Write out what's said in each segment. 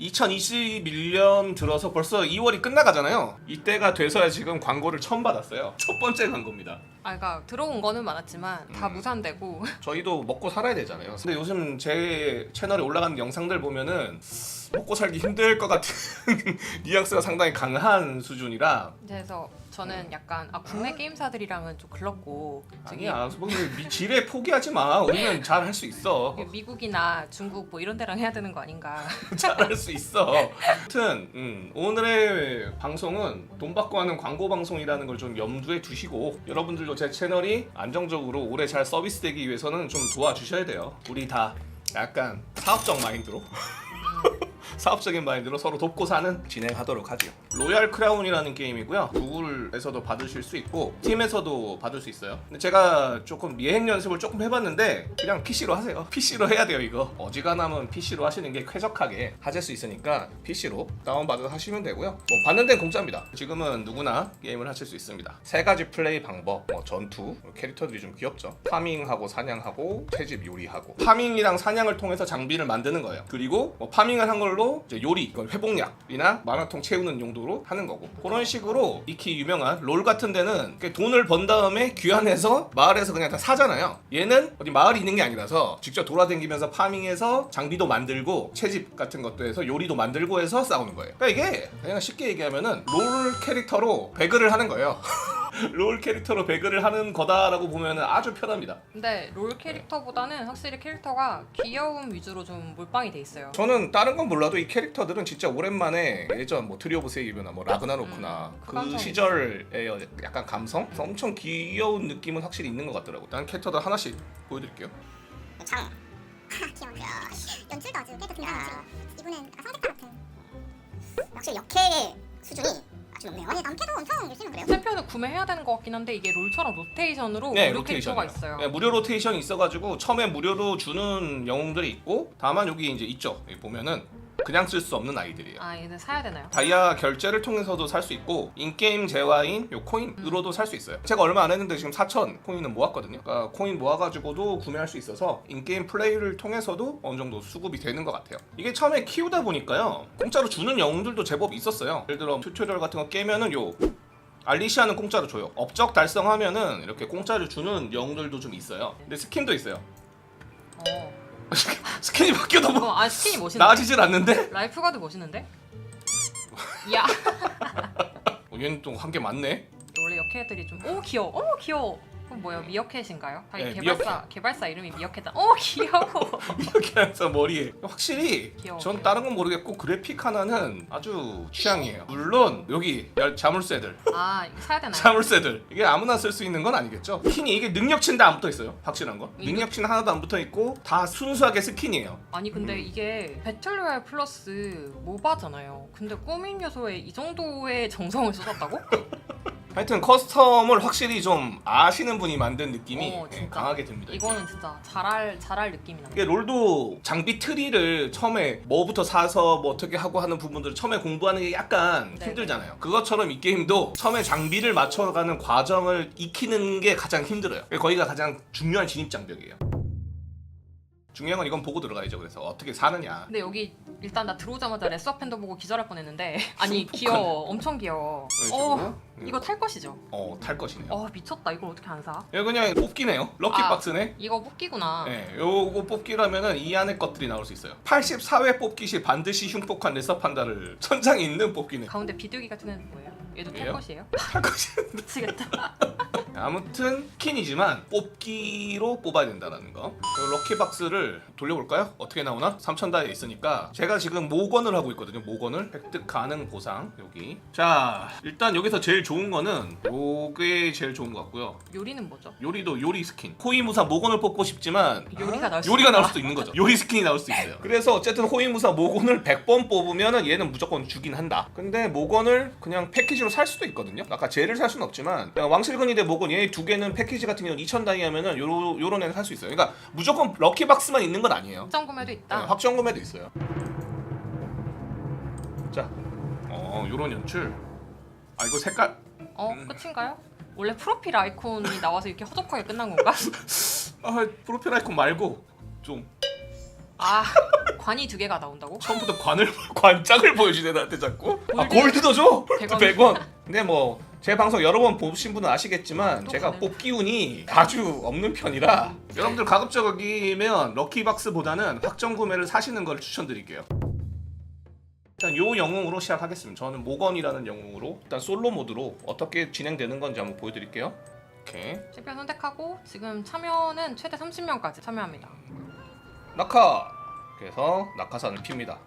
2021년 들어서 벌써 2월이 끝나가잖아요. 이때가 돼서야 지금 광고를 처음 받았어요. 첫 번째 광고입니다. 아, 그러니까 들어온 거는 많았지만 다 음. 무산되고 저희도 먹고 살아야 되잖아요. 근데 요즘 제 채널에 올라가는 영상들 보면은 먹고 살기 힘들 것 같은 뉘앙스가 상당히 강한 수준이라 그래서 저는 약간 아 국내 게임사들이랑은 좀 글렀고 저기 아니야. 뭐 미- 지레 포기하지 마. 우리는 잘 할 수 있어. 미국이나 중국 뭐 이런 데랑 해야 되는 거 아닌가 잘 할 수 있어. 아무튼 음, 오늘의 방송은 돈 받고 하는 광고 방송이라는 걸 좀 염두에 두시고 여러분들도 제 채널이 안정적으로 오래 잘 서비스되기 위해서는 좀 도와주셔야 돼요. 우리 다 약간 사업적 마인드로 사업적인 마인드로 서로 돕고 사는 진행하도록 하죠. 로얄 크라운이라는 게임이고요. 구글에서도 받으실 수 있고 팀에서도 받을 수 있어요. 근데 제가 조금 예행 연습을 조금 해봤는데 그냥 PC로 하세요. PC로 해야 돼요 이거. 어지간하면 PC로 하시는 게 쾌적하게 하실 수 있으니까 PC로 다운받아서 하시면 되고요. 뭐 받는 데는 공짜입니다. 지금은 누구나 게임을 하실 수 있습니다. 세 가지 플레이 방법, 뭐 전투, 캐릭터들이 좀 귀엽죠. 파밍하고 사냥하고 채집 요리하고 파밍이랑 사냥을 통해서 장비를 만드는 거예요. 그리고 뭐 파밍을 한 걸로 요리, 이건 회복약이나 만화통 채우는 용도로 하는 거고 그런 식으로 익히 유명한 롤 같은 데는 돈을 번 다음에 귀환해서 마을에서 그냥 다 사잖아요. 얘는 어디 마을이 있는 게 아니라서 직접 돌아다니면서 파밍해서 장비도 만들고 채집 같은 것도 해서 요리도 만들고 해서 싸우는 거예요. 그러니까 이게 그냥 쉽게 얘기하면은 롤 캐릭터로 배그를 하는 거예요. 롤 캐릭터로 배그를 하는 거다라고 보면은 아주 편합니다. 근데 롤 캐릭터보다는 확실히 캐릭터가 귀여움 위주로 좀 몰빵이 돼 있어요 저는 다른 건 몰라도 이 캐릭터들은 진짜 오랜만에 예전 뭐 트리 오브 세이브나 뭐 라그나로크나 음, 그 그 감성이 시절의 약간 감성? 엄청 귀여운 느낌은 확실히 있는 것 같더라고. 일단 캐릭터들 하나씩 보여드릴게요. 장. 귀여워. 연출도 아주 깨끗한 연출. 이분은 아, 성대파 같은. 역시 역해의 수준이 높네요. 아니 남캐도 엄청 열심히 그래요. 챔피언을 구매해야 되는 것 같긴 한데 이게 롤처럼 로테이션으로 네, 무료 캐릭터가 로테이션이요. 있어요 네, 무료 로테이션이 있어가지고 처음에 무료로 주는 영웅들이 있고 다만 여기 이제 있죠. 여기 보면은 그냥 쓸 수 없는 아이들이에요. 아 얘는 사야 되나요? 다이아 결제를 통해서도 살 수 있고 인게임 재화인 요 코인으로도 살 수 있어요. 제가 얼마 안 했는데 지금 4천 코인은 모았거든요. 그러니까 코인 모아가지고도 구매할 수 있어서 인게임 플레이를 통해서도 어느 정도 수급이 되는 것 같아요. 이게 처음에 키우다 보니까요 공짜로 주는 영웅들도 제법 있었어요. 예를 들어 튜토리얼 같은 거 깨면은 요 알리시아는 공짜로 줘요. 업적 달성하면은 이렇게 공짜로 주는 영웅들도 좀 있어요. 근데 스킨도 있어요. 어. 스킨이 바뀌어도 뭐 어, 아 스킨이 멋있는데? 나아지질 않는데? 라이프 가드 멋있는데? 야. 어, 얘는 또 한 게 많네. 원래 역캐들이 좀오 귀여워. 오 귀여워 그럼 뭐예요? 미어캣인가요? 아니 네, 개발사 개발사 이름이 미어캣다. 오 귀여워. 이렇게 해서 머리에. 확실히 귀여워. 전 다른 건 모르겠고 그래픽 하나는 아주 취향이에요. 물론 여기 열- 자물쇠들. 아 이거 사야 되나요? 자물쇠들. 이게 아무나 쓸 수 있는 건 아니겠죠? 스킨이 이게 능력치는 다 안 붙어 있어요. 확실한 거 이거- 능력치는 하나도 안 붙어 있고 다 순수하게 스킨이에요. 아니 근데 음. 이게 배틀로얄 플러스 모바잖아요. 근데 꾸민 요소에 이 정도의 정성을 쏟았다고? 하여튼 커스텀을 확실히 좀 아시는 분이 만든 느낌이 어, 예, 진짜. 강하게 듭니다 이거는 진짜 잘할 잘할 느낌이 납니다 이게 롤도 장비 트리를 처음에 뭐부터 사서 뭐 어떻게 하고 하는 부분들을 처음에 공부하는 게 약간 네. 힘들잖아요. 그것처럼 이 게임도 처음에 장비를 맞춰가는 과정을 익히는 게 가장 힘들어요. 거기가 가장 중요한 진입 장벽이에요. 중요한 건 이건 보고 들어가야죠. 그래서 어떻게 사느냐. 근데 여기 일단 나 들어오자마자 레서 팬더 보고 기절할 뻔했는데 아니 귀여워 엄청 귀여워 어 식으로. 이거 탈 것이죠? 어, 탈 것이네요. 어 미쳤다 이걸 어떻게 안 사? 이거 그냥 뽑기네요. 럭키 아. 박스네. 이거 뽑기구나 네, 요거 뽑기라면은 이 안에 것들이 나올 수 있어요. 84회 뽑기 시 반드시 흉폭한 레서 판다를 천장에 있는 뽑기네. 가운데 비둘기 같은 애는 뭐예요? 얘도 탈 얘요? 것이에요? 탈 것이. 미치겠다 아무튼 스킨이지만 뽑기로 뽑아야 된다는 거. 그 럭키박스를 돌려볼까요? 어떻게 나오나? 3,000다에 있으니까 제가 지금 모건을 하고 있거든요. 모건을 획득 가능 보상 여기. 자 일단 여기서 제일 좋은 거는 요게 제일 좋은 것 같고요. 요리는 뭐죠? 요리도 요리 스킨. 호위무사 모건을 뽑고 싶지만 요리가 나올 수 요리가 나올. 수도 있는 거죠. 요리 스킨이 나올 수 있어요. 그래서 어쨌든 호위무사 모건을 100번 뽑으면은 얘는 무조건 주긴 한다. 근데 모건을 그냥 패키지로 살 수도 있거든요. 아까 쟤를 살 수는 없지만 그냥 왕실근이 대 모건 얘두 개는 패키지 같은 경우는 2,000 다이하면은 요런 요런 애는 살 수 있어요. 그러니까 무조건 럭키박스만 있는 건 아니에요. 확정 구매도 있다 네, 확정 구매도 있어요. 자, 어 요런 연출. 아 이거 색깔 어 음. 끝인가요? 원래 프로필 아이콘이 나와서 이렇게 허접하게 끝난 건가? 아 프로필 아이콘 말고 좀 아 관이 두 개가 나온다고? 처음부터 관을 관짝을 보여주네 나한테 자꾸. 아 골드? 골드도 줘. 골드 100원. 100원. 근데 뭐 제 방송 여러 번 보신 분은 아시겠지만 또 제가 가네. 뽑기 운이 아주 없는 편이라 여러분들 가급적이면 럭키박스보다는 확정 구매를 사시는 걸 추천드릴게요. 일단 요 영웅으로 시작하겠습니다. 저는 모건이라는 영웅으로 일단 솔로 모드로 어떻게 진행되는 건지 한번 보여드릴게요. 오케이. 챔피언 선택하고 지금 참여는 최대 30명까지 참여합니다. 낙하. 그래서 낙하산을 핍니다.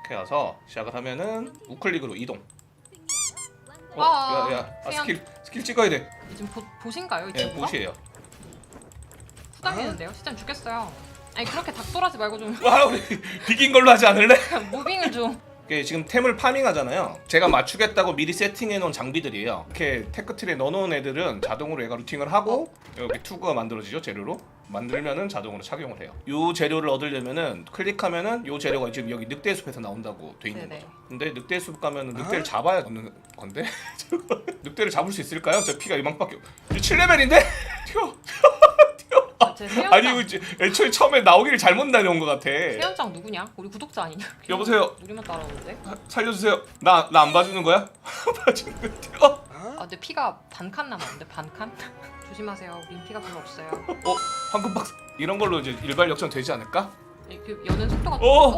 이렇게 해서 시작을 하면은 우클릭으로 이동. 어, 아, 야, 야, 아. 스킬 스킬 찍어야 돼. 지금 보, 보신가요? 이 예, 친구가? 보시에요. 후달리는데요? 시점 죽겠어요. 아니 그렇게 닥돌하지 말고 좀 와, 우리 비긴 걸로 하지 않을래? 무빙을 좀 이게 지금 템을 파밍하잖아요. 제가 맞추겠다고 미리 세팅해 놓은 장비들이에요. 이렇게 테크트리에 넣어놓은 애들은 자동으로 얘가 루팅을 하고 여기 투구가 만들어지죠 재료로. 만들면은 자동으로 착용을 해요. 요 재료를 얻으려면은 클릭하면은 요 재료가 지금 여기 늑대 숲에서 나온다고 돼 있는 네네. 거죠. 근데 늑대 숲 가면은 늑대를 잡아야 얻는 건데 저거 늑대를 잡을 수 있을까요? 저 피가 이만밖에 없. 이 7레벨인데 튀어. 아, 제 세연장 아니 이거 이제 애초에 처음에 나오기를 잘못 다녀온 것 같아. 세연장 누구냐? 우리 구독자 아니냐? 여보세요. 우리만 따라오는데? 사- 살려주세요. 나 나 안 봐주는 거야? 봐주는 거 튀어. 아 근데 피가 반 칸 남았는데 반 칸? 조심하세요. 우린 피가 별로 없어요. 어 황금 박스 이런 걸로 이제 일발 역전 되지 않을까? 이 그 여는 속도가 오! 오!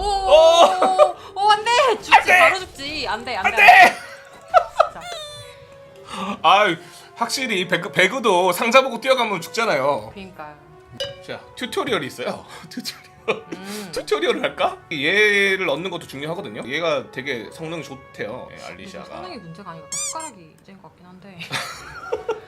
오오오 안돼 죽지 안 돼! 바로 죽지 안돼 안돼 돼! 진짜 아 확실히 배그 배그도 상자 보고 뛰어가면 죽잖아요. 그러니까요. 자 튜토리얼이 있어요. 튜토리얼. 음. 튜토리얼을 할까? 얘를 얻는 것도 중요하거든요. 얘가 되게 성능이 좋대요. 예, 알리시아가. 성능이 문제가 아니고 손가락이 문제인 것 같긴 한데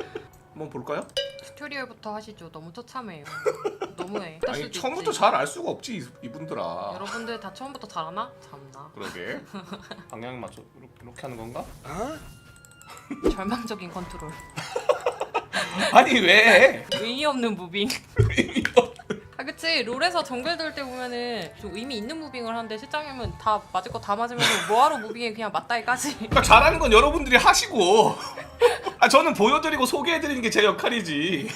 한번 볼까요? 튜토리얼부터 하시죠. 너무 처참해요. 너무해. 할 아니 수도 처음부터 있지. 잘 알 수가 없지 이- 이분들아. 여러분들 다 처음부터 잘하나? 참나. 그러게. 방향 맞춰 이렇게, 이렇게 하는 건가? 절망적인 컨트롤. 아니 왜? 의미 없는 무빙. 아 그치 롤에서 정글 돌 때 보면은 좀 의미 있는 무빙을 하는데 실장님은 다 맞을 거 다 맞으면서 뭐하러 무빙에 그냥 맞다이까지 그러니까 잘하는 건 여러분들이 하시고 아 저는 보여드리고 소개해드리는 게 제 역할이지.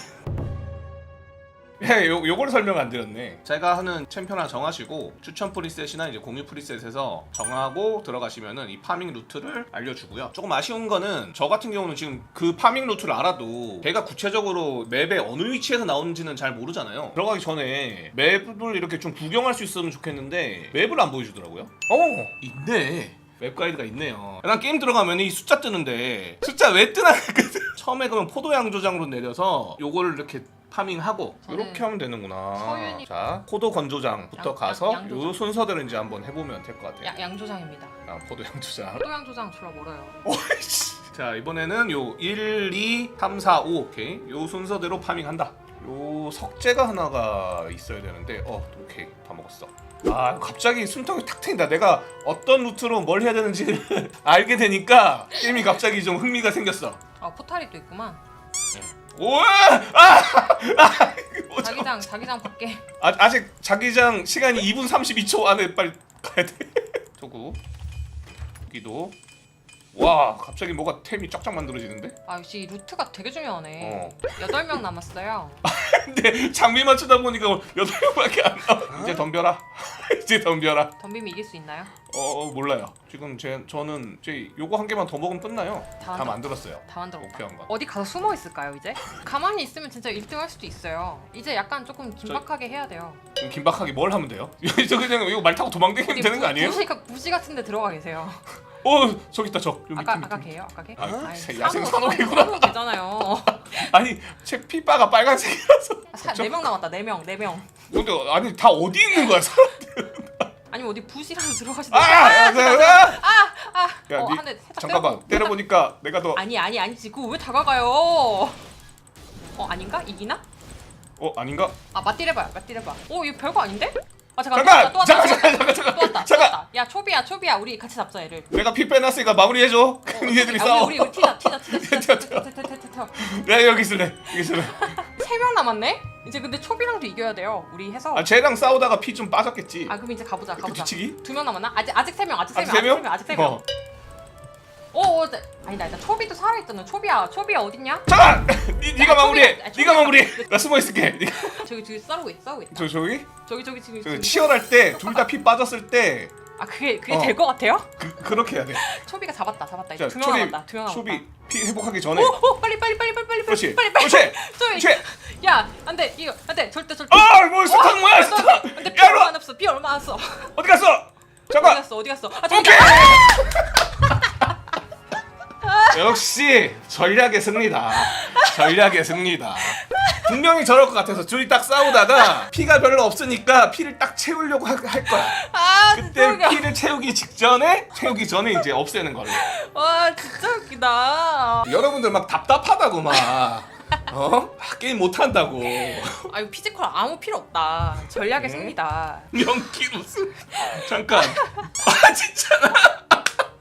예, 요, 요걸 설명 안 드렸네. 제가 하는 챔피언 하나 정하시고 추천 프리셋이나 이제 공유 프리셋에서 정하고 들어가시면은 이 파밍 루트를 알려주고요. 조금 아쉬운 거는 저 같은 경우는 지금 그 파밍 루트를 알아도 걔가 구체적으로 맵의 어느 위치에서 나오는지는 잘 모르잖아요. 들어가기 전에 맵을 이렇게 좀 구경할 수 있으면 좋겠는데 맵을 안 보여주더라고요. 어 있네 웹 가이드가 있네요. 난 게임 들어가면 이 숫자 뜨는데 숫자 왜 뜨나 했거든. 처음에 그러면 포도양 조장으로 내려서 요거를 이렇게 파밍하고 이렇게 하면 되는구나. 서윤이- 자 포도 건조장부터 양- 가서 양- 양조장. 요 순서대로 이제 한번 해보면 될 것 같아요. 야, 양조장입니다. 아, 포도 양 조장. 토양 조장 졸라 멀어요. 오이씨. 자 이번에는 요 1, 2, 3, 4, 5 오케이 요 순서대로 파밍한다. 요 석재가 하나가 있어야 되는데 어 오케이 다 먹었어. 아 갑자기 숨통이 탁 트인다. 내가 어떤 루트로 뭘 해야 되는지 알게 되니까 게임이 갑자기 좀 흥미가 생겼어. 아 포탈이 또 있구만. 오아 아! 아! 이거 참- 자기장 자기장 밖에. 아, 아직 자기장 시간이 2분 32초 안에 빨리 가야 돼. 저구 여기도 와 갑자기 뭐가 템이 쫙쫙 만들어지는데? 아 역시 루트가 되게 중요하네. 어. 여덟 명 남았어요. 근데 장비 맞추다 보니까 여덟 명밖에 안 나와. 이제 덤벼라. 이제 덤벼라. 덤비면 이길 수 있나요? 어, 어 몰라요. 지금 제 저는 제 요거 한 개만 더 먹으면 끝나요. 다 다 만들- 만들었어요. 다 만들었다. 목표한 거. 어디 가서 숨어 있을까요 이제? 가만히 있으면 진짜 1등 할 수도 있어요. 이제 약간 조금 긴박하게 해야 돼요. 그럼 긴박하게 뭘 하면 돼요? 저 그냥 이거 말 타고 도망다니면 되는 거 아니에요? 부시, 부시 같은 데 들어가 계세요. 어 저기 있다 저. 요 밑에 아까 밑에. 아까 걔요? 아까 걔? 아, 야생 산호, 산호개구나. 산호 걔잖아요. 아니 제 피바가 빨간색이라서. 네 명 남았다. 네 명, 네 명. 근데 아니 다 어디 있는 거야 사람? 아니면 어디 부시라도 들어가시는. 아! 아! 아! 아, 야, 어, 니- 한대 살짝 잠깐만 때려보- 때려보니까 내가 더 아니 아니 아니지. 그거 왜 다가가요? 어 아닌가? 이기나? 어 아닌가? 아 맞디해봐요. 맞디해봐. 어 이거 별거 아닌데? 아 잠깐. 잠깐! 또 왔다. 또 왔다. 잠깐! 잠깐! 또 잠깐! 왔다. 또 잠깐! 왔다. 야 초비야 초비야 우리 같이 잡자 얘를. 내가 피 빼놨으니까 마무리해줘. 어, 얘들이 아, 싸워. 우리 우리 튀자 튀자 튀어, 튀자 튀자 튀자 튀자. 내가 여기 있을래. 여기 있을래. 세명 남았네? 이제 근데 초비랑도 이겨야 돼요. 우리 해서. 아 쟤랑 싸우다가 피 좀 빠졌겠지. 아 그럼 이제 가보자 그때 가보자. 뒤치기? 두 명 남았나? 아직 아직 세 명 아직 세 아직 명세 명? 아직 세 명. 어. 어, 어, 나- 아니다, 아니다. 초비도 살아있잖아. 초비야, 초비야 어딨냐? 잠깐! 니, 니가 아, 마무리해! 아, 니가 초비야. 마무리해! 나 숨어있을게 니가- 저기 저기 싸우고 있어, 싸우고 있다. 저 저기? 저기 저기 지금 저 지금- 치열할 때 둘 다 피 빠졌을 때 아 그게 그게 어. 될 것 같아요? 그, 그렇게 해야 돼 초비가 잡았다, 잡았다. 자, 이제 두명 초비, 남았다, 두 명 남았다. 초비 피 회복하기 전에 오, 오, 빨리 빨리 빨리 빨리 빨리 그렇지 빨리 빨리. 그렇지 초비. 그렇지 야, 안돼 이거 안돼 절대 절대. 아! 뭐 스탄 뭐야 스탄! 근데 피야 얼마! 안 없어. 피 얼마 안 없어. 어디 갔어? 어디 잠깐! 갔어? 어디 갔어? 아 저기 오케이! 역시 전략의 승리다. 전략의 승리다. 분명히 저럴 것 같아서 둘이 딱 싸우다가 피가 별로 없으니까 피를 딱 채우려고 할, 할 거야. 아 진짜 그때 웃겨. 피를 채우기 직전에 채우기 전에 이제 없애는 걸로. 와 진짜 웃기다. 여러분들 막 답답하다고 막 어? 아, 게임 못 한다고. 아 이거 피지컬 아무 필요 없다. 전략의 네. 승리다. 연기 무슨? 잠깐. 아 진짜나?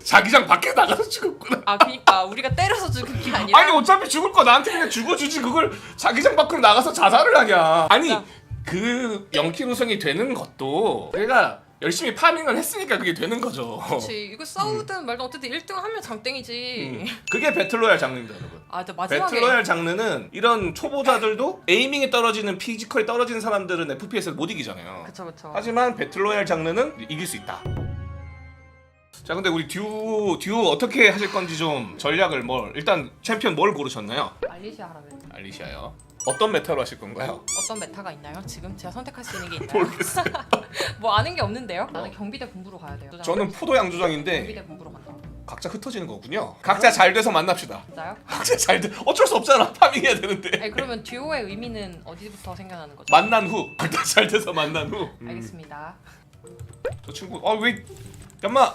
자기장 밖에 나가서 죽었구나. 아 그니까 우리가 때려서 죽은 게 아니라. 아니 어차피 죽을 거 나한테 그냥 죽어주지 그걸 자기장 밖으로 나가서 자살을 하냐 아니 진짜. 그 영킬 우승이 되는 것도 내가 열심히 파밍을 했으니까 그게 되는 거죠 그렇지 이거 싸우든 말든 어쨌든 1등 하면 장땡이지. 음. 그게 배틀로얄 장르입니다 여러분 아 근데 마지막에 배틀로얄 장르는 이런 초보자들도 에이밍이 떨어지는 피지컬이 떨어지는 사람들은 FPS를 못 이기잖아요 그쵸 그쵸. 하지만 배틀로얄 장르는 이길 수 있다 자 근데 우리 듀오 듀오 어떻게 하실 건지 좀 전략을 뭘 일단 챔피언 뭘 고르셨나요? 알리시아 하라면 알리시아요. 어떤 메타로 하실 건가요? 어떤 메타가 있나요? 지금 제가 선택할 수 있는 게 있나요? 모르겠어요. 뭐 아는 게 없는데요? 나는 경비대 본부로 가야 돼요. 저는 포도 양조장인데 경비대 본부로 간다. 각자 흩어지는 거군요. 각자 잘 돼서 만납시다. 진짜요? 각자 잘 돼. 어쩔 수 없잖아. 파밍해야 되는데. 아니 그러면 듀오의 의미는 어디부터 생겨나는 거죠? 만난 후. 각자 잘 돼서 만난 후. 음, 알겠습니다. 저 친구. 아 왜? 잠만.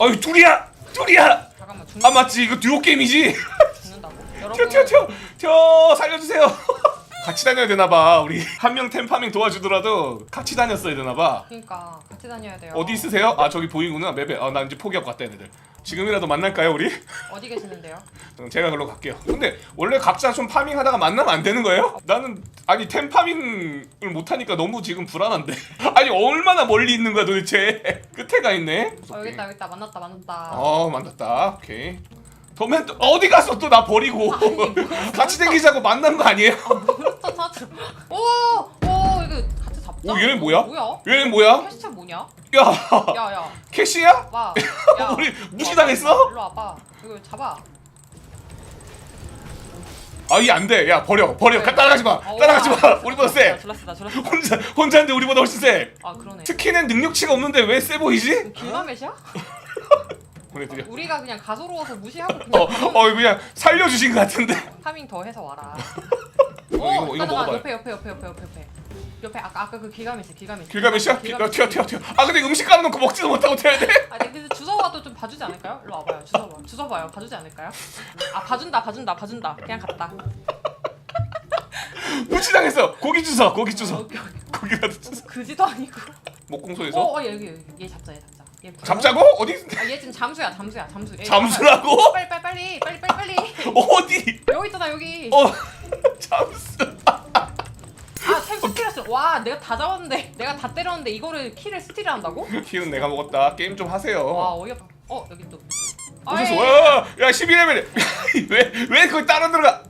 아유 둘이야. 둘이야. 잠깐만 죽는, 아 맞지. 이거 듀오 게임이지. 죽는다고? 튀어 여러분 튀어 튀어 튀어 살려주세요. 같이 다녀야 되나 봐. 우리 한 명 템파밍 도와주더라도 같이 다녔어야 되나 봐. 그러니까 같이 다녀야 돼요. 어디 있으세요? 아 저기 보이구나 맵에. 아나 이제 포기하고 갔다 얘네들. 지금이라도 만날까요 우리? 어디 계시는데요? 음, 제가 글로 갈게요. 근데 원래 각자 좀 파밍하다가 만나면 안 되는 거예요? 나는 아니 템 파밍을 못 하니까 너무 지금 불안한데. 아니 얼마나 멀리 있는 거야 도대체? 끝에 가 있네. 어 여기 있다 여기 있다 만났다 만났다. 어 만났다. 오케이. 도맨 또 어디 갔어 또 나 버리고 같이 다니자고 만난 거 아니에요? 또 찾아. 오오 이거 같이 잡자. 오 얘는 뭐야? 뭐야? 얘는 뭐야? 캐시차 뭐냐? 야 야 야 캐시야? 와. 야. 우리 무시당했어? 일로 와봐. 이거 잡아. 아이 안돼. 야 버려 버려. 네. 따라가지 마. 어, 따라가지 와. 마. 우리보다 세. 졸랐어 나 졸랐어. 혼자 혼자인데 우리보다 훨씬 세. 아 그러네. 특히는 능력치가 없는데 왜 세 보이지? 길마met이야? 보내드려. 우리가 그냥 가소로워서 무시하고 어, 그냥 어 그냥 살려주신 것 같은데. 파밍 더 해서 와라. 이거, 어, 이거, 먹어봐요. 옆에 옆에 옆에 옆에 옆에 옆에. 옆에 아까 아까 그 기가메시 기가메시. 길가메시야? 야, 튀어 튀어 튀어. 아 근데 음식 깔아놓고 먹지도 못하고 튀어야 돼? 아, 네, 근데 주워와도 좀 봐주지 않을까요? 일로 와봐요. 주워봐. 주워봐요. 봐주지 않을까요? 아, 봐준다, 봐준다, 봐준다. 그냥 갔다. 무시당했어. 고기 주서 고기 오케이. 고기라도 주서. 그지도 아니고. 목공소에서. 어, 어, 여기, 여기. 얘 잡자, 얘 잡자. 얘 잡자고? 어디? 아, 얘 지금 잠수야, 잠수야, 잠수. 얘 잠수라고? 빨리, 빨리, 빨리, 빨리, 빨리, 빨리. 어디? 여기 있잖아, 여기. 어 잠수. 와, 내가 다 잡았는데, 내가 다 때렸는데 이거를 키를 스틸을 한다고? 키는 내가 먹었다. 게임 좀 하세요. 와, 어이없다. 어, 여기 또. 어디서 아이, 와? 야 12레벨. 왜왜 거기 따라 들어가?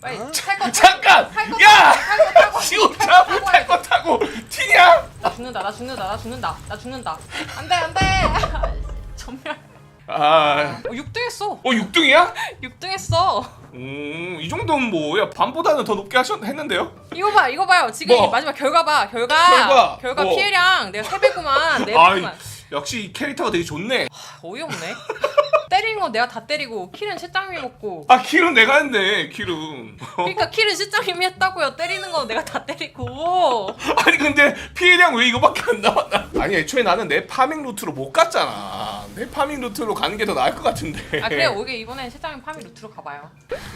빨리 탈거 잠깐. 탈거 야. 탈거 탈거 지옥자 탈거 타고 튀냐? 나 죽는다 나 죽는다 나 죽는다 나 죽는다 안돼 안돼 전멸 아. 어 6등 했어 어 6등이야? 6등 했어 음, 이 정도면 뭐야 반보다는 더 높게 하셨 했는데요? 이거 봐 이거 봐요 지금 뭐? 이 마지막 결과 봐 결과 결과. 뭐? 피해량 내가 3배구만 네 아이, 배구만 역시 이 캐릭터가 되게 좋네. 어이없네 때리는 건 내가 다 때리고 킬은 실장님이 먹고 아 킬은 내가 했네 킬은. 그러니까 킬은 실장님이 했다고요 때리는 건 내가 다 때리고 아니 근데 피해량 왜 이거밖에 안 나왔나? 아니 애초에 나는 내 파밍 루트로 못 갔잖아. 내 파밍 루트로 가는 게 더 나을 것 같은데. 아 그래 오게 이번엔 실장님 파미 루트로 가봐요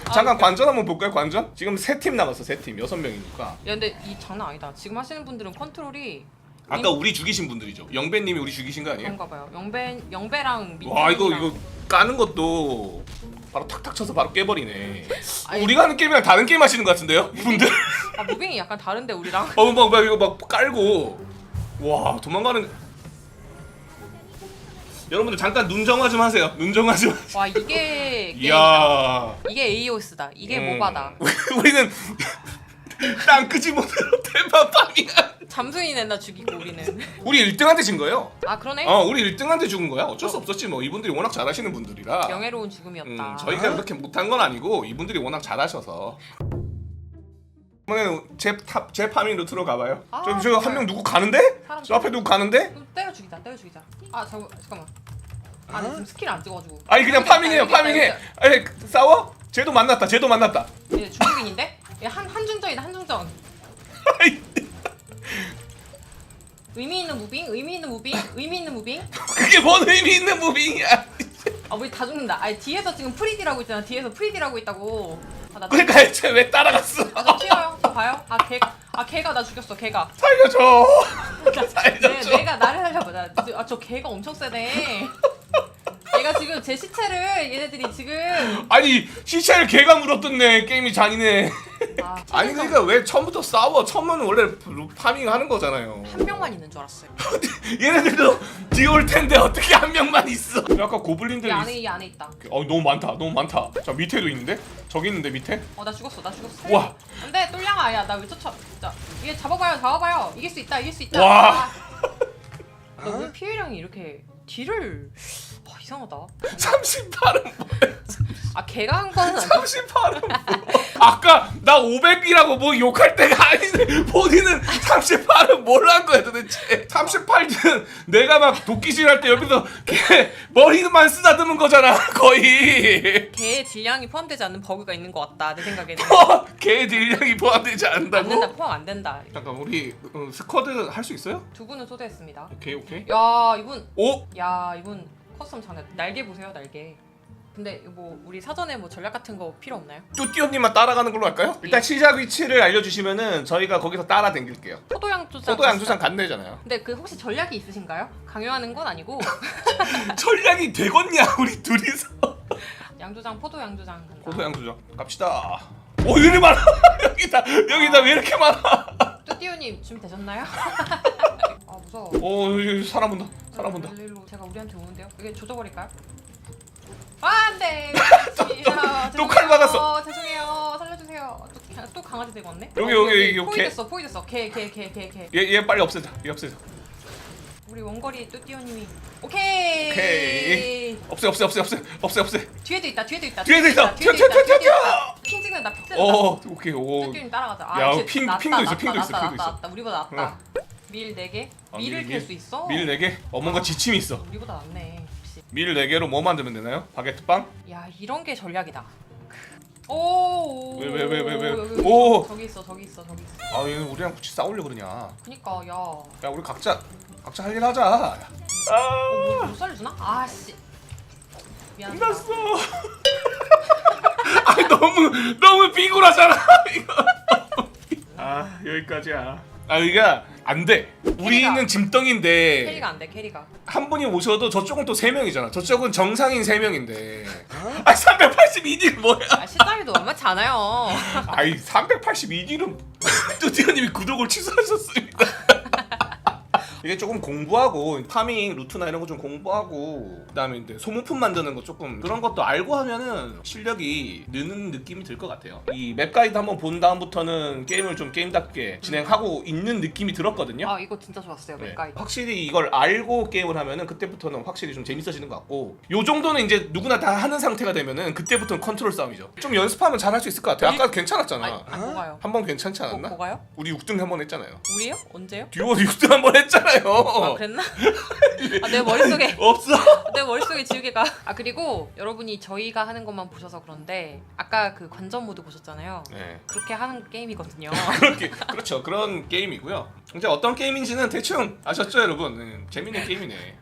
아, 잠깐 웃겨. 관전 한번 볼까요 관전? 지금 세 팀 남았어 세팀 여섯 명이니까. 야 근데 이 장난 아니다 지금 하시는 분들은 컨트롤이 아까 우리 죽이신 분들이죠. 영배님이 우리 죽이신 거 아니에요? 그런가 봐요 영배 영배랑 민와 이거 이거 까는 것도 바로 탁탁 쳐서 바로 깨버리네. 아니, 우리가 하는 게임이랑 다른 게임 하시는 것 같은데요, 분들? 아 무빙이 약간 다른데 우리랑 어, 막, 막 이거 막 깔고 와 도망가는. 여러분들 잠깐 눈 정화 좀 하세요. 눈 정화 좀. 와 이게 게임이다. 이야. 이게 에이오스다. 이게 음. 모바다. 우리는 땅 끄집어대로 대파 파밍한. 잠수인 애나 죽이고 우리는. 우리 1등한테 진 거예요. 아 그러네. 어, 우리 1등한테 죽은 거야. 어쩔 수 없었지 뭐. 이분들이 워낙 잘하시는 분들이라. 명예로운 음, 죽음이었다. 저희가 그렇게 못한 건 아니고 이분들이 워낙 잘하셔서. 이번에는 제, 탑, 제 파밍 루트로 가봐요. 아, 저, 저한 좋아요. 명 누구 가는데? 사람 저 앞에 누구 가는데? 좀 때려 죽이자. 때려 죽이자. 아 잠깐 잠깐만. 아, 나 지금 스킬 안 찍어가지고. 아니 그냥 여기다, 파밍해요 여기다, 파밍해. 아니 싸워? 쟤도 만났다 쟤도 만났다 얘 중국인인데? 얘한 한중전이다 한중전. 의미 있는 무빙, 의미 있는 무빙, 의미 있는 무빙. 그게 뭔 의미 있는 무빙이야 아 우리 다 죽는다. 아니 뒤에서 지금 프리디라고 있잖아. 뒤에서 프리디라고 있다고. 아, 나 그러니까 쟤왜 따라갔어 아, 저 튀어요. 저 봐요. 아, 걔, 아, 걔가 나 죽였어. 걔가. 살려줘 내, 살려줘 내가 나를 살려보자. 아, 저 걔가 엄청 세네. 얘가 지금 제 시체를 얘네들이 지금. 아니 시체를 개가 물었던네 게임이 잔인해 아, 아니 그러니까 왜 처음부터 싸워 처음은 원래 파밍하는 거잖아요 한 명만 있는 줄 알았어요. 얘네들도 뒤올 텐데 어떻게 한 명만 있어 아까 고블린들 이 있... 안에 이 안에 있다. 어 너무 많다 너무 많다 자 밑에도 있는데 저기 있는데 밑에 어, 나 죽었어. 나 죽었어. 와. 안돼, 똘량아, 야, 나 왜 쫓아? 진짜. 이게 잡아봐요, 잡아봐요. 이길 수 있다, 이길 수 있다. 와. 너왜 피해량이 이렇게 뒤를? 아, 이상하다. 38은 아, 걔가 한 거는 아니 38은 뭐. 아까 나 500이라고 뭐 욕할 때가 아닌데 본인은 38은 뭘 한 거야 도대체? 38은 내가 막 도끼질 할 때 옆에서 걔 머리만 쓰다듬은 거잖아 거의. 걔의 질량이 포함되지 않는 버그가 있는 것 같다 내 생각에는. 어, 걔 딜량이 포함되지 안 된다 않는다고? 포함 안 된다. 잠깐 우리 어, 스쿼드 할 수 있어요? 두 분을 초대했습니다. 오케이 오케이. 야 이분. 오! 야 이분 커스텀 장난 날개 보세요 날개 근데 뭐 우리 사전에 뭐 전략 같은 거 필요 없나요? 뚜띠오님만 따라가는 걸로 할까요? 일단 시작 위치를 알려주시면은 저희가 거기서 따라 댕길게요 포도양 조장 포도 양조장 간대잖아요 근데 그 혹시 전략이 있으신가요? 강요하는 건 아니고 전략이 되겠냐 우리 둘이서 양조장 포도 양조장 간다 포도 양 조장 갑시다 오 이리 많아 여기다 여기다 왜 이렇게 많아 뚜띠오님 준비되셨나요? 아 무서워 오 여기 사람 온다 사람 온다 일로 제가 우리한테 오는데요? 이게 조져버릴까요? 아 안돼. 또칼 맞았어. 죄송해요. 살려주세요. 또, 또 강아지 되고 왔네? 여기, 어, 여기, 여기, 포위 개. 됐어 포위 됐어. 개 개 개 개 개 얘, 얘 빨리 없애자. 얘 없애자. 우리 원거리 뚜띠오님이. 오케이. 오케이. 없애 없애 없애 없애 없애 없애. 뒤에도 있다 뒤에도 있다. 뒤에도 있다. 튀어, 튀어, 튀어, 뒤에도 튀어. 있다. 핑 찍는다 핑 찍는다. 오 오케이. 오. 뚜띠오님 따라가자. 야, 이제 핑- 낫다, 핑도 있어, 낫다, 핑도 있어, 낫다, 핑도 있어. 낫다, 우리보다 낫다. 밀 4개? 아, 밀을 밀, 캘수 있어? 밀 4개? 어 뭔가 지침이 있어. 우리보다 낫네 밀 4개로 뭐 만들면 되나요? 바게트 빵? 야 이런 게 전략이다. 오. 왜, 왜, 왜, 왜, 왜? 여기, 여기 오! 있어, 저기 있어 저기 있어 저기 있어. 아 얘는 우리랑 같이 싸우려 그러냐 그니까 야. 어, 야 우리 각자 각자 할 일 하자 아 뭐, 못 살려주나? 아씨. 미안하다. 끝났어 아 너무 너무 비굴하잖아 이거 아 여기까지야 아 그러니까 안 돼 우리는 캐리가. 짐덩인데 캐리가 안 돼 캐리가. 한 분이 오셔도 저쪽은 또 세 명이잖아 저쪽은 정상인 세 명인데 아 382딜 뭐야 아 시장에도 만만치 않아요. 아이 382딜은 뚜디오님이 구독을 취소하셨습니다 이게 조금 공부하고 파밍 루트나 이런 거 좀 공부하고 그다음에 이제 소모품 만드는 거 조금 그런 것도 알고 하면은 실력이 느는 느낌이 들 것 같아요. 이 맵 가이드 한번 본 다음부터는 게임을 좀 게임답게 진행하고 있는 느낌이 들었거든요. 아 이거 진짜 좋았어요 네. 맥가이. 확실히 이걸 알고 게임을 하면은 그때부터는 확실히 좀 재밌어지는 것 같고 요 정도는 이제 누구나 다 하는 상태가 되면은 그때부터는 컨트롤 싸움이죠. 좀 연습하면 잘 할 수 있을 것 같아요. 아까 괜찮았잖아. 아니 아, 뭐가요? 한 번 괜찮지 뭐, 않았나? 뭐가요? 우리 6등 한 번 했잖아요. 우리요? 언제요? 듀오 6등 한 번 했잖아 요. 아 그랬나? 아 내 머릿속에 없어. 내 머릿속에 지우개가 아 그리고 여러분이 저희가 하는 것만 보셔서 그런데 아까 그 관전 모드 보셨잖아요 네. 그렇게 하는 게임이거든요 그렇게 그렇죠. 그런 게임이고요. 이제 어떤 게임인지는 대충 아셨죠, 여러분? 네, 재밌는 게임이네.